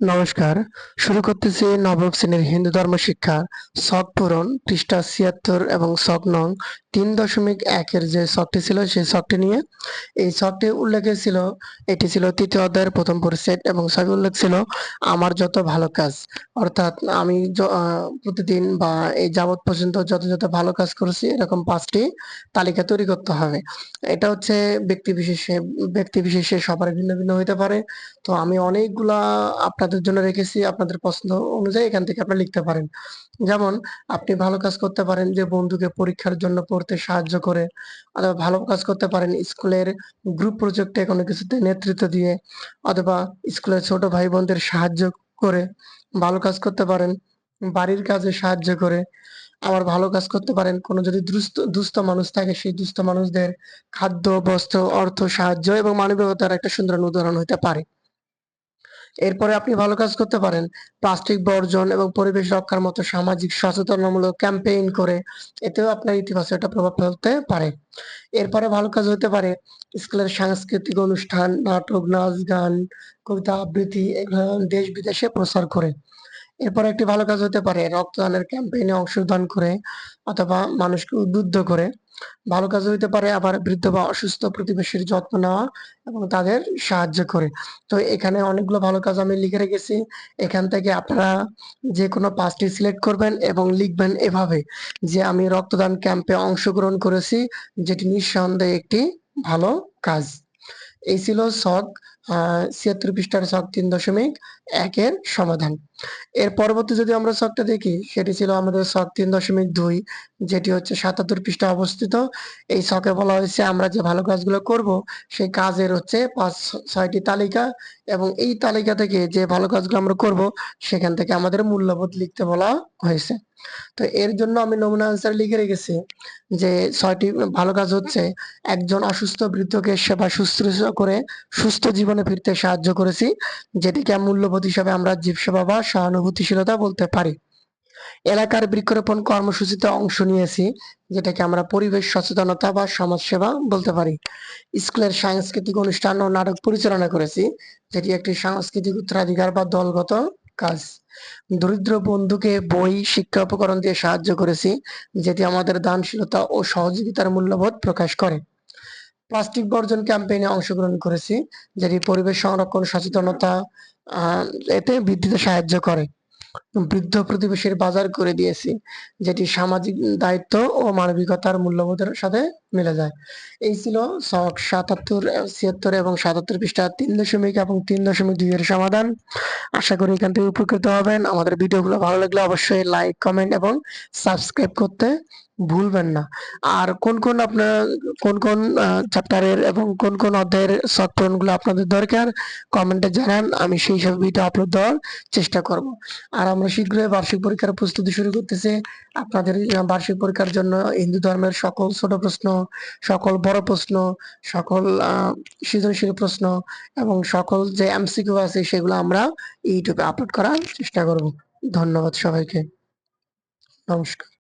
নমস্কার। শুরু করতেছি নবম শ্রেণির হিন্দু ধর্ম শিক্ষা শখ পূরণ পৃষ্ঠা ছিয়াত্তর এবং শখ নং তিন দশমিক একের যে শখটি ছিল সেই শখটি নিয়ে। এই শখটি উল্লেখে ছিল, এটি ছিল তৃতীয় অধ্যায়ের প্রথম পরিচ্ছেদ এবং ছবি উল্লেখ ছিল, আমার যত ভালো কাজ। অর্থাৎ আমি প্রতিদিন বা এই যাবৎ পর্যন্ত যত যত ভালো কাজ করেছি, এরকম পাঁচটি তালিকা তৈরি করতে হবে। এটা হচ্ছে ব্যক্তি বিশেষে ব্যক্তি বিশেষে সবার ভিন্ন ভিন্ন হইতে পারে। তো আমি অনেকগুলা আপনাদের জন্য রেখেছি আপনাদের পছন্দ অনুযায়ী এখান থেকে আপনি লিখতে পারেন। যেমন, আপনি ভালো কাজ করতে পারেন যে বন্ধুকে পরীক্ষার জন্য পড়তে সাহায্য করে, অথবা ভালো কাজ করতে পারেন স্কুলের গ্রুপ প্রজেক্টে কোনো কিছুতে নেতৃত্ব দিয়ে, অথবা স্কুলের ছোট ভাই বোনদের সাহায্য করে, ভালো কাজ করতে পারেন, বাড়ির কাজে সাহায্য করে, আবার ভালো কাজ করতে পারেন, কোনো যদি দুস্থ দুস্থ মানুষ থাকে সেই দুস্থ মানুষদের খাদ্য, বস্ত্র, অর্থ, সাহায্য এবং মানবিকতার একটা সুন্দর উদাহরণ হতে পারে। এরপরে আপনি ভালো কাজ করতে পারেন। প্লাস্টিক বর্জন এবং পরিবেশ রক্ষার মতো সামাজিক সচেতনমূলক ক্যাম্পেইন করে এতেও আপনার ইতিবাচক একটা প্রভাব ফেলতে পারে। এরপরে ভালো কাজ হতে পারে। স্কুলের সাংস্কৃতিক অনুষ্ঠান, নাটক, নাচ, গান, কবিতা, আবৃত্তি, এগুলো দেশ বিদেশে প্রচার করে। এরপরে একটি ভালো কাজ হতে পারে, রক্তদানের ক্যাম্পেইনে অংশগ্রহণ করে অথবা মানুষকে উদ্বুদ্ধ করে। ভালো কাজ হইতে পারে আবার বৃদ্ধ বা অসুস্থ প্রতিবেশীর যত্ন নেওয়া এবং তাদের সাহায্য করে। তো এখানে অনেকগুলো ভালো কাজ আমি লিখে রেখেছি। এখান থেকে আপনারা যে কোনো পাঁচটি সিলেক্ট করবেন এবং লিখবেন এভাবে যে, আমি রক্তদান ক্যাম্পে অংশগ্রহণ করেছি, যেটি নিঃসন্দেহে একটি ভালো কাজ। এই ছিল শখ ছিয়াত্তর পৃষ্ঠার শখ তিন দশমিক একের সমাধান। এর পরবর্তী যদি আমরা শখটা দেখি, সেটি ছিল আমাদের শখ তিন দশমিক দুই, যেটি হচ্ছে সাতাত্তর পৃষ্ঠা অবস্থিত। এই শখে বলা হয়েছে, আমরা যে ভালো কাজগুলো করব, সেই কাজের হচ্ছে পাঁচ, ছয়টি তালিকা এবং এই তালিকা থেকে যে ভালো কাজগুলো আমরা করব, সেখান থেকে আমাদের মূল্যবোধ লিখতে বলা হয়েছে। তো এর জন্য আমি নমুনা আনসার লিখে রেখেছি যে ছয়টি ভালো কাজ হচ্ছে, একজন অসুস্থ বৃদ্ধকে সেবা শুশ্রূষা করে সুস্থ জীবনে ফিরতে সাহায্য করেছি, যেটিকে মূল্যবোধ হিসাবে আমরা জীব সেবা বা সহানুভূতিশীলতা বলতে পারি। এলাকার বৃক্ষরোপণ কর্মসূচিতে অংশ নিয়েছি, যেটাকে আমরা পরিবেশ সচেতনতা বা সমাজসেবা বলতে পারি। স্কুলের সাংস্কৃতিক অনুষ্ঠান ও নাটক পরিচালনা করেছি, যেটি একটি সাংস্কৃতিক উত্তরাধিকার বা দলগত কাজ। দরিদ্র বন্ধুকে বই, শিক্ষা উপকরণ দিয়ে সাহায্য করেছি, যেটি আমাদের দানশীলতা ও সহযোগিতার মূল্যবোধ প্রকাশ করে। প্লাস্টিক বর্জন ক্যাম্পেইনে অংশগ্রহণ করেছি, যেটি পরিবেশ সংরক্ষণ, সচেতনতা এতে বৃদ্ধিতে সাহায্য করে। বৃদ্ধ প্রতিবেশীর বাজার করে দিয়েছি, যেটি সামাজিক দায়িত্ব ও মানবিকতার মূল্যবোধের সাথে মিলে যায়। এই ছিল শখ সাতাত্তর, ছিয়াত্তর এবং সাতাত্তর পৃষ্ঠা তিন দশমিক এবং তিন দশমিক দুই এর সমাধান। আশা করি এখান থেকে উপকৃত হবেন। আমাদের ভিডিওগুলো ভালো লাগলে অবশ্যই লাইক কমেন্ট এবং সাবস্ক্রাইব করতে ভুলবেন না। আর কোন কোন আপনার, কোন কোন চ্যাপ্টারের এবং কোন কোন অধ্যায়ের শর্টগুলো আপনাদের দরকার কমেন্টে জানান। আমি সেই সব ভিডিও আপলোড দেওয়ার চেষ্টা করব। আর আমরা শীঘ্রই বার্ষিক পরীক্ষার প্রস্তুতি শুরু করতেছি। আপনাদের বার্ষিক পরীক্ষার জন্য হিন্দু ধর্মের সকল ছোট প্রশ্ন সকল বড় প্রশ্ন, সকল সৃজনশীল প্রশ্ন এবং সকল যে এমসিকিউ আছে সেগুলো আমরা ইউটিউবে আপলোড করার চেষ্টা করব। ধন্যবাদ সবাইকে। নমস্কার।